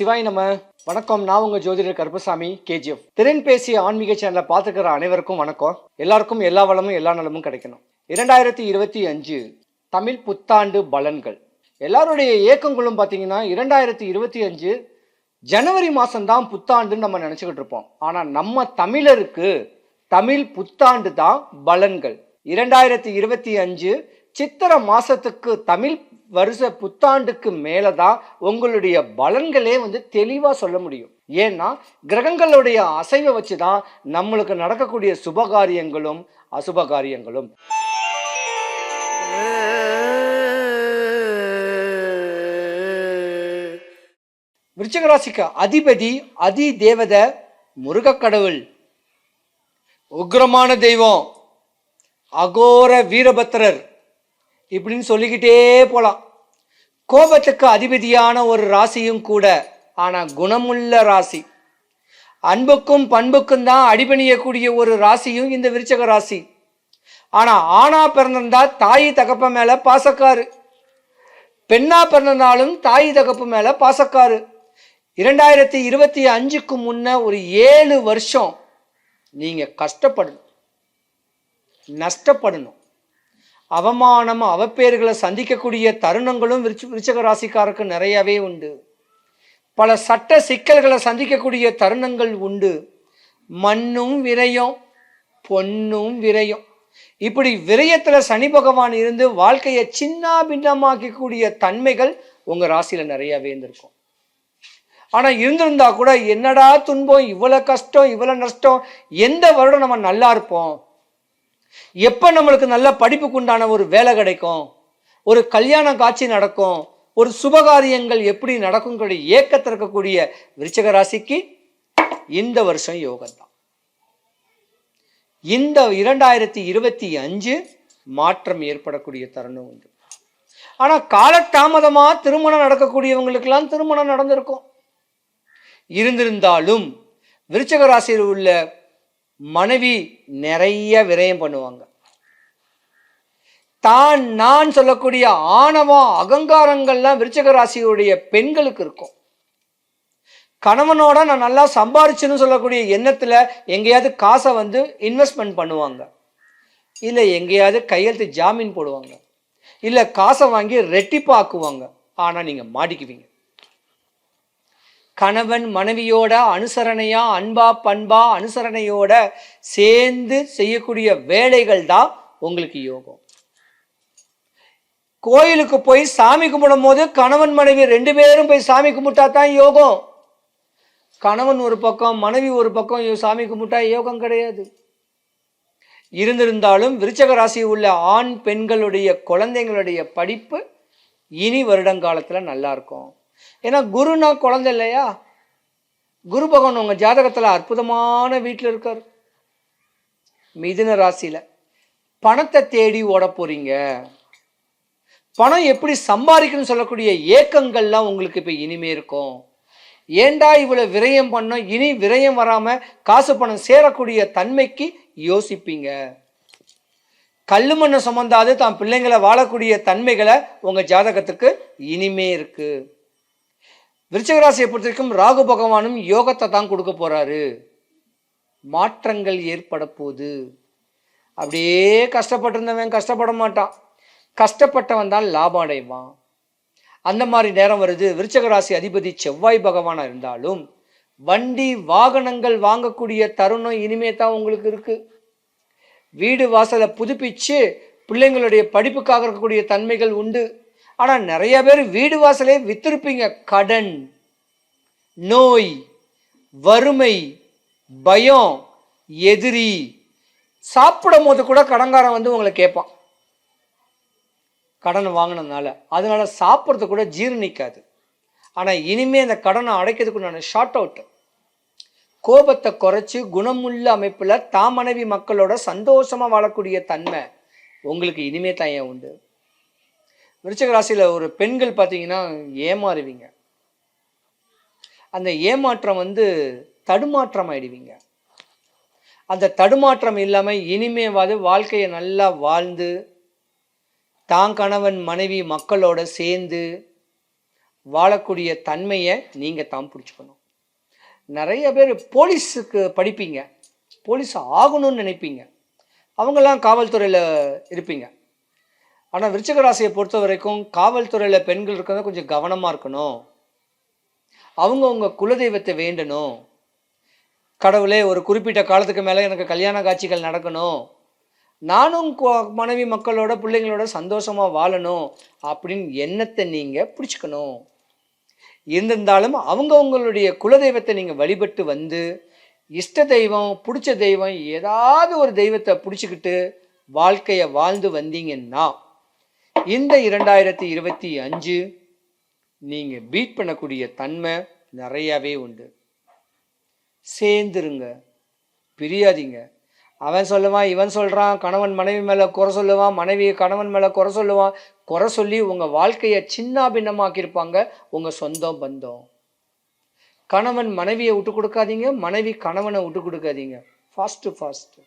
சிவாய் நம்ம. வணக்கம் நான் உங்க ஜோதிடர் கருப்பசாமி கேஜிஎஃப். திறன் பேசிய ஆன்மீக சேனலை பார்த்துக்கிற அனைவருக்கும் வணக்கம். எல்லாருக்கும் எல்லா வளமும் எல்லா நலமும் கிடைக்கணும். இரண்டாயிரத்தி இருபத்தி அஞ்சு தமிழ் புத்தாண்டு பலன்கள். எல்லாருடைய இயக்கங்களும் பார்த்தீங்கன்னா இரண்டாயிரத்தி இருபத்தி அஞ்சு ஜனவரி மாதம்தான் புத்தாண்டுன்னு நம்ம நினச்சிக்கிட்டு இருப்போம். ஆனால் நம்ம தமிழருக்கு தமிழ் புத்தாண்டு தான் பலன்கள். இரண்டாயிரத்தி இருபத்தி அஞ்சு சித்திர மாசத்துக்கு தமிழ் வருஷ புத்தாண்டுக்கு மேலே தான் உங்களுடைய பலன்களே வந்து தெளிவாக சொல்ல முடியும். ஏன்னா கிரகங்களுடைய அசைவை வச்சு தான் நம்மளுக்கு நடக்கக்கூடிய சுபகாரியங்களும் அசுபகாரியங்களும். விருச்சகராசிக்கு அதிபதி அதி தேவத முருகக்கடவுள். உக்ரமான தெய்வம். அகோர வீரபத்திரர். இப்படின்னு சொல்லிக்கிட்டே போகலாம் கோபத்துக்கு அதிபதியான ஒரு ராசியும் கூட ஆனால் குணமுள்ள ராசி. அன்புக்கும் பண்புக்கும் தான் அடிபணியக்கூடிய ஒரு ராசியும் இந்த விருச்சக ராசி. ஆனா ஆணா பிறந்திருந்தா தாய் தகப்ப மேலே பாசக்காரு. பெண்ணா பிறந்திருந்தாலும் தாய் தகப்பு மேலே பாசக்காரு. இரண்டாயிரத்தி இருபத்தி அஞ்சுக்கு முன்ன ஒரு ஏழு வருஷம் நீங்கள் கஷ்டப்படணும். நஷ்டப்படணும். அவமானம் அவப்பேர்களை சந்திக்கக்கூடிய தருணங்களும் விருச்ச விருச்சக ராசிக்காருக்கு நிறையவே உண்டு. பல சட்ட சிக்கல்களை சந்திக்கக்கூடிய தருணங்கள் உண்டு. மண்ணும் விரயம் பொன்னும் விரயம். இப்படி விரயத்தில் சனி பகவான் இருந்து வாழ்க்கையை சின்ன பின்னமாக்கக்கூடிய தன்மைகள் உங்கள் ராசியில் நிறையவே இருந்திருக்கும். ஆனால் இருந்திருந்தா கூட என்னடா துன்பம் இவ்வளோ கஷ்டம் இவ்வளோ நஷ்டம் எந்த வருடம் நம்ம நல்லா இருப்போம்? எப்ப நம்மளுக்கு நல்ல படிப்புக்கு உண்டான ஒரு வேலை கிடைக்கும்? ஒரு கல்யாண காட்சி நடக்கும். ஒரு சுபகாரியங்கள் எப்படி நடக்குங்கிற ஏக்கத்தில் இருக்கக்கூடிய விருச்சக ராசிக்கு இந்த வருஷம் யோகம் தான் இந்த இரண்டாயிரத்தி இருபத்தி அஞ்சு மாற்றம் ஏற்படக்கூடிய தருணம் உண்டு. ஆனா காலதாமதமா திருமணம் நடக்கக்கூடியவங்களுக்கெல்லாம் திருமணம் நடந்திருக்கும். இருந்திருந்தாலும் விருச்சக ராசியில் உள்ள மனைவி நிறைய விரயம் பண்ணுவாங்க. தான் நான் சொல்லக்கூடிய ஆணவம் அகங்காரங்கள்லாம் விருச்சக ராசியுடைய பெண்களுக்கு இருக்கும். கணவனோட நான் நல்லா சம்பாரிச்சுன்னு சொல்லக்கூடிய எண்ணத்துல எங்கேயாவது காசை வந்து இன்வெஸ்ட்மெண்ட் பண்ணுவாங்க. இல்லை எங்கேயாவது கையெழுத்து ஜாமீன் போடுவாங்க. இல்லை காசை வாங்கி ரெட்டிப்பாக்குவாங்க. ஆனால் நீங்கள் மாட்டிக்குவீங்க. கணவன் மனைவியோட அனுசரணையா அன்பா பண்பா அனுசரணையோட சேர்ந்து செய்யக்கூடிய வேலைகள் தான் உங்களுக்கு யோகம். கோயிலுக்கு போய் சாமி கும்பிடும் போது கணவன் மனைவி ரெண்டு பேரும் போய் சாமி கும்பிட்டா தான் யோகம். கணவன் ஒரு பக்கம் மனைவி ஒரு பக்கம் சாமி கும்பிட்டா யோகம் கிடையாது. இருந்திருந்தாலும் விருச்சக ராசி உள்ள ஆண் பெண்களுடைய குழந்தைங்களுடைய படிப்பு இனி வருடங்காலத்தில் நல்லா இருக்கும். ஏன்னா குருனா குழந்தை இல்லையா? குரு பகவான் உங்கள் ஜாதகத்தில் அற்புதமான வீட்டில் இருக்கார். மிதுன ராசியில. பணத்தை தேடி ஓட போகிறீங்க பணம் எப்படி சம்பாதிக்கணும்னு சொல்லக்கூடிய ஏக்கங்கள்லாம் உங்களுக்கு இப்போ இனிமே இருக்கும். ஏண்டா இவ்வளோ விரயம் பண்ணோம்? இனி விரயம் வராமல் காசு பணம் சேரக்கூடிய தன்மைக்கு யோசிப்பீங்க. கல் மண்ணை சுமந்தாது தான் பிள்ளைங்களை வாழக்கூடிய தன்மைகளை உங்கள் ஜாதகத்துக்கு இனிமே இருக்குது விருச்சகராசியை பொறுத்த வரைக்கும் ராகு பகவானும் யோகத்தை தான் கொடுக்க போகிறாரு மாற்றங்கள் ஏற்பட போகுது. அப்படியே கஷ்டப்பட்டிருந்தவன் கஷ்டப்பட மாட்டான். கஷ்டப்பட்டவன் தான் லாபம் அடைவான் அந்த மாதிரி நேரம் வருது. விருச்சகராசி அதிபதி செவ்வாய் பகவானாக இருந்தாலும் வண்டி வாகனங்கள் வாங்கக்கூடிய தருணம் இனிமே தான் உங்களுக்கு இருக்குது வீடு வாசலை புதுப்பித்து பிள்ளைங்களுடைய படிப்புக்காக இருக்கக்கூடிய தன்மைகள் உண்டு. ஆனால் நிறைய பேர் வீடு வாசலே வித்திருப்பீங்க. கடன் நோய் வறுமை பயம் எதிரி. சாப்பிடும் போது கூட கடன்காரன் வந்து உங்களை கேட்பான். கடன் வாங்கினதுனால. அதனால சாப்பிட்றது கூட ஜீரணிக்காது. ஆனால் இனிமேல் அந்த கடனை அடைக்கிறதுக்கு நான் ஷார்ட் அவுட் கோபத்தை குறைச்சி குணமுள்ள அமைப்பில் தாம் மனைவி மக்களோட சந்தோஷமாக வாழக்கூடிய தன்மை உங்களுக்கு இனிமே தான் ஏன் உண்டு? விருச்சக ராசியில் ஒரு பெண்கள் பார்த்தீங்கன்னா ஏமாறுவீங்க. அந்த ஏமாற்றம் வந்து தடுமாற்றம் ஆயிடுவீங்க அந்த தடுமாற்றம் இல்லாமல் இனிமேவாது வாழ்க்கையை நல்லா வாழ்ந்து தான் கணவன் மனைவி மக்களோட சேர்ந்து வாழக்கூடிய தன்மையை நீங்கள் தான் பிடிச்சிக்கணும். நிறைய பேர் போலீஸுக்கு படிப்பீங்க. போலீஸ் ஆகணும்னு நினைப்பீங்க. அவங்கெல்லாம் காவல்துறையில் இருப்பீங்க. ஆனால் விருச்சிக ராசியை பொறுத்த வரைக்கும் காவல்துறையில் பெண்கள் இருக்கிறத கொஞ்சம் கவனமாக இருக்கணும். அவங்க குலதெய்வத்தை வேண்டணும். கடவுளே ஒரு குறிப்பிட்ட காலத்துக்கு மேலே எனக்கு கல்யாண காட்சிகள் நடக்கணும். நானும் மனைவி மக்களோட பிள்ளைங்களோட சந்தோஷமாக வாழணும் அப்படின்னு எண்ணத்தை நீங்கள் பிடிச்சிக்கணும். இருந்திருந்தாலும் அவங்க உங்களுடைய குலதெய்வத்தை நீங்கள் வழிபட்டு வந்து இஷ்ட தெய்வம் பிடிச்ச தெய்வம் ஏதாவது ஒரு தெய்வத்தை பிடிச்சிக்கிட்டு வாழ்க்கையை வாழ்ந்து வந்தீங்கன்னா இந்த இரண்டாயிரத்தி இருபத்தி அஞ்சு நீங்க பீட் பண்ணக்கூடிய தன்மை நிறையவே உண்டு. சேர்ந்துருங்க. பிரியாதீங்க. அவன் சொல்லுவான் இவன் சொல்றான் கணவன் மனைவி மேல குறை சொல்லுவான் மனைவி கணவன் மேல குறை சொல்லுவான். குறை சொல்லி உங்க வாழ்க்கையை சின்ன பின்னமாக்கியிருப்பாங்க உங்க சொந்தம் பந்தம். கணவன் மனைவியை விட்டு கொடுக்காதீங்க மனைவி கணவனை விட்டு கொடுக்காதீங்க. ஃபாஸ்ட்டு ஃபாஸ்ட்டு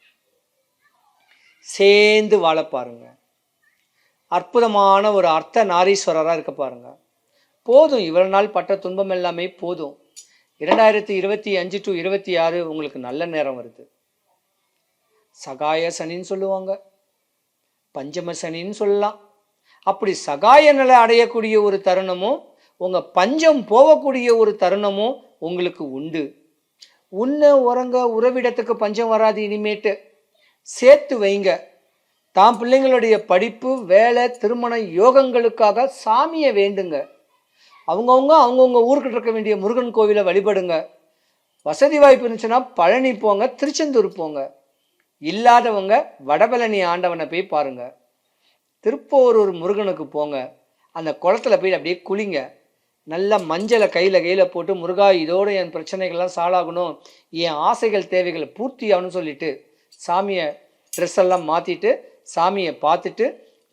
சேர்ந்து வாழ பாருங்கள் அற்புதமான ஒரு அர்த்த நாரீஸ்வரராக இருக்க பாருங்க. போதும் இவ்வளவு நாள் பட்ட துன்பம் எல்லாமே போதும். இரண்டாயிரத்தி இருபத்தி அஞ்சு டு இருபத்தி ஆறு உங்களுக்கு நல்ல நேரம் வருது. சகாய சனின்னு சொல்லுவாங்க. பஞ்சம சனின்னு சொல்லலாம். அப்படி சகாய நிலை அடையக்கூடிய ஒரு தருணமும் உங்க பஞ்சம் போகக்கூடிய ஒரு தருணமும் உங்களுக்கு உண்டு. உன்ன உறங்க உறவிடத்துக்கு பஞ்சம் வராது இனிமேட்டு. சேர்த்து வைங்க. தாம் பிள்ளைங்களுடைய படிப்பு வேலை திருமண யோகங்களுக்காக சாமியை வேண்டுங்க. அவங்கவுங்க அவங்கவுங்க ஊருக்கிட்ட இருக்க வேண்டிய முருகன் கோவிலை வழிபடுங்க. வசதி வாய்ப்பு இருந்துச்சுன்னா பழனி போங்க திருச்செந்தூர் போங்க. இல்லாதவங்க வடபழனி ஆண்டவனை போய் பாருங்க. திருப்போரூர் முருகனுக்கு போங்க. அந்த குளத்துல போய் அப்படியே குளிங்க. நல்ல மஞ்சளை கையில் கையில் போட்டு முருகா இதோட என் பிரச்சனைகள்லாம் சாலாகணும். என் ஆசைகள் தேவைகள் பூர்த்தி ஆகணும்னு சொல்லிட்டு சாமியை ட்ரெஸ் எல்லாம் மாற்றிட்டு சாமியை பார்த்துட்டு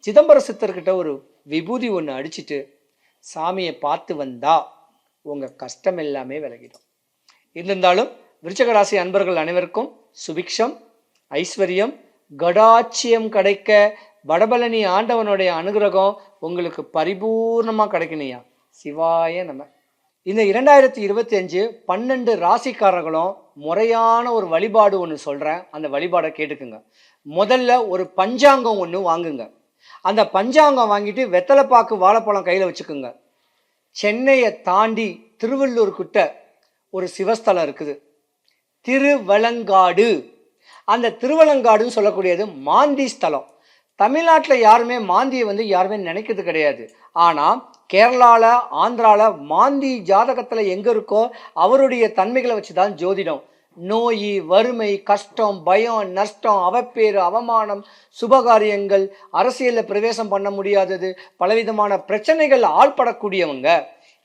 சிதம்பர சித்தர்கிட்ட ஒரு விபூதி ஒன்று அடிச்சிட்டு சாமியை பார்த்து வந்தா உங்கள் கஷ்டம் எல்லாமே விலகிடும். இருந்தாலும் விருச்சகராசி அன்பர்கள் அனைவருக்கும் சுபிக்ஷம் ஐஸ்வர்யம் கடாட்சியம் கிடைக்க வடபழனி ஆண்டவனுடைய அனுகிரகம் உங்களுக்கு பரிபூர்ணமாக கிடைக்கணையா சிவாய நம்ம இந்த இரண்டாயிரத்தி இருபத்தி அஞ்சு பன்னெண்டு ராசிக்காரர்களும் முறையான ஒரு வழிபாடு ஒன்று சொல்கிறேன் அந்த வழிபாடை கேட்டுக்குங்க. முதல்ல ஒரு பஞ்சாங்கம் ஒன்று வாங்குங்க. அந்த பஞ்சாங்கம் வாங்கிட்டு வெத்தலைப்பாக்கு வாழைப்பழம் கையில் வச்சுக்கோங்க. சென்னையை தாண்டி திருவள்ளூர்கிட்ட ஒரு சிவஸ்தலம் இருக்குது. திருவலங்காடு. அந்த திருவலங்காடுன்னு சொல்லக்கூடியது மாந்தி ஸ்தலம். தமிழ்நாட்டில் யாருமே மாந்தியை வந்து யாருமே நினைக்கிறது கிடையாது. ஆனால் கேரளாவில் ஆந்திராவில் மாந்தி ஜாதகத்தில் எங்கே இருக்கோ அவருடைய தன்மைகளை வச்சு தான் ஜோதிடம். நோய் வறுமை கஷ்டம் பயம் நஷ்டம் அவப்பேறு அவமானம் சுபகாரியங்கள் அரசியலில் பிரவேசம் பண்ண முடியாதது பலவிதமான பிரச்சனைகள் ஆள்படக்கூடியவங்க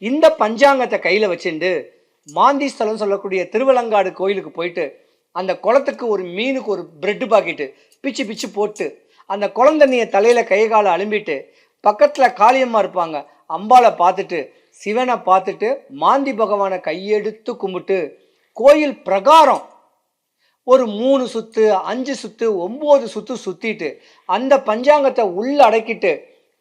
இந்த பஞ்சாங்கத்தை கையில் வச்சுட்டு மாந்தி ஸ்தலம் சொல்லக்கூடிய திருவலங்காடு கோயிலுக்கு போயிட்டு அந்த குளத்துக்கு ஒரு மீனுக்கு ஒரு பிரெட்டு பாக்கெட்டு பிச்சு பிச்சு போட்டு அந்த குளந்தண்ணியை தலையில் கை காலை அலும்பிட்டு பக்கத்தில் காளியம்மா இருப்பாங்க அம்பாளை பார்த்துட்டு சிவனை பார்த்துட்டு மாந்தி பகவானை கையெடுத்து கும்பிட்டு கோயில் பிரகாரம் ஒரு மூணு சுத்து அஞ்சு சுத்து ஒம்பது சுத்து சுத்திட்டு அந்த பஞ்சாங்கத்தை உள்ள அடக்கிட்டு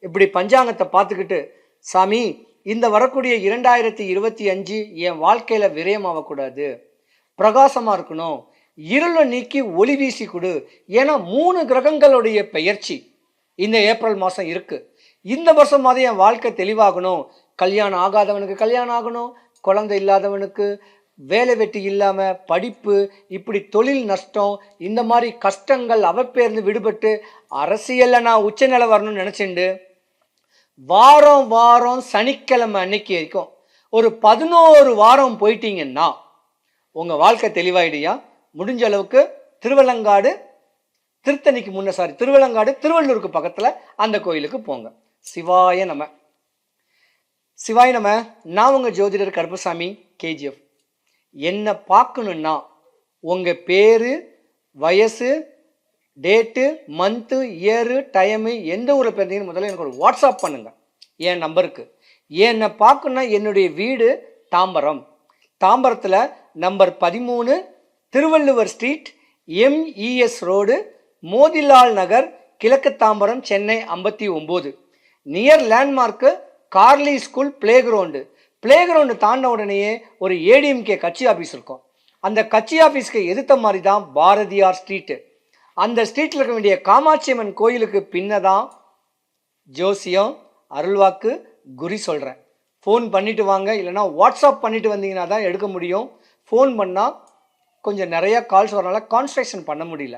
இப்படி பஞ்சாங்கத்தை பார்த்துக்கிட்டு சாமி இந்த வரக்கூடிய இரண்டாயிரத்தி இருபத்தி அஞ்சு என் வாழ்க்கையில விரயமாகக்கூடாது பிரகாசமா இருக்கணும். இருளை நீக்கி ஒளி வீசி கொடு. ஏன்னா மூணு கிரகங்களுடைய பெயர்ச்சி இந்த ஏப்ரல் மாதம் இருக்கு. இந்த வருஷமாவது என் வாழ்க்கை தெளிவாகணும். கல்யாணம் ஆகாதவனுக்கு கல்யாணம் ஆகணும். குழந்தை இல்லாதவனுக்கு வேலை வெட்டி இல்லாமல் படிப்பு இப்படி தொழில் நஷ்டம் இந்த மாதிரி கஷ்டங்கள் அவப்பேர்ந்து விடுபட்டு அரசியலில் நான் உச்சநிலை வரணும்னு நினச்சிண்டு வாரம் வாரம் சனிக்கிழமை அன்னைக்கு வரைக்கும் ஒரு பதினோரு வாரம் போயிட்டீங்கன்னா உங்கள் வாழ்க்கை தெளிவாயிடுயா? முடிஞ்ச அளவுக்கு திருவலங்காடு திருத்தணிக்கு முன்ன சாரி திருவலங்காடு திருவள்ளூருக்கு பக்கத்தில் அந்த கோயிலுக்கு போங்க. சிவாய நம. சிவாய நம நான் உங்கள் ஜோதிடர் கருப்பசாமி கேஜிஎஃப் என்னை பார்க்கணுன்னா உங்கள் பேர் வயசு டேட்டு மந்த்து இயரு டைமு எந்த ஊரில் பிறந்தீங்கன்னு முதல்ல எனக்கு ஒரு வாட்ஸ்அப் பண்ணுங்கள் என் நம்பருக்கு என்னை பார்க்கணுன்னா என்னுடைய வீடு தாம்பரம். தாம்பரத்தில் நம்பர் பதிமூணு Thiruvalluvar street MES road Motilal Nagar கிழக்கு தாம்பரம் சென்னை ஐம்பத்தி ஒம்பது. Near landmark garlic school play ground play ground தாண்ட உடனேயே ஒரு ஏடிஎம்கே கட்சி ஆஃபீஸ் இருக்கும். அந்த கட்சி ஆஃபீஸ்க்கு எதிர்த்த மாதிரி தான் பாரதியார் ஸ்ட்ரீட்டு அந்த ஸ்ட்ரீட்டில் இருக்க வேண்டிய காமாட்சி அம்மன் கோயிலுக்கு பின்ன தான் ஜோசியம் அருள்வாக்கு குறி சொல்கிறேன் ஃபோன் பண்ணிவிட்டு வாங்க இல்லைனா வாட்ஸ்அப் பண்ணிவிட்டு வந்தீங்கன்னா தான் எடுக்க முடியும். ஃபோன் பண்ணால் கொஞ்சம் நிறையா கால்ஸ் வரனால கான்ஸ்ட்ரக்ஷன் பண்ண முடியல.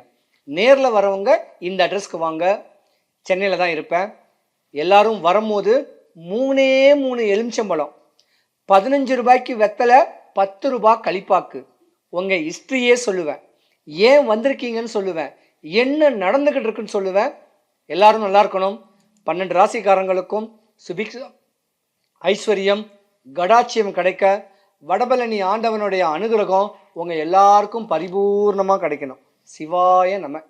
நேரில் வரவங்க இந்த அட்ரஸ்க்கு வாங்க. சென்னையில் தான் இருப்பேன். எல்லோரும் வரும்போது மூணே மூணு எலுமிச்சம்பழம். பதினஞ்சு ரூபாய்க்கு வெத்தலை பத்து ரூபாய் கழிப்பாக்கு உங்கள் ஹிஸ்ட்ரியே சொல்லுவேன். ஏன் வந்திருக்கீங்கன்னு சொல்லுவேன். என்ன நடந்துக்கிட்டு இருக்குன்னு சொல்லுவேன். எல்லாரும் நல்லா இருக்கணும். பன்னெண்டு ராசிக்காரங்களுக்கும் சுபிக்ஷ ஐஸ்வர்யம் கடாட்சியம் கிடைக்க வடபழனி ஆண்டவனுடைய அனுகிரகம் உங்கள் எல்லாருக்கும் பரிபூர்ணமாக கிடைக்கணும். சிவாய நம்ம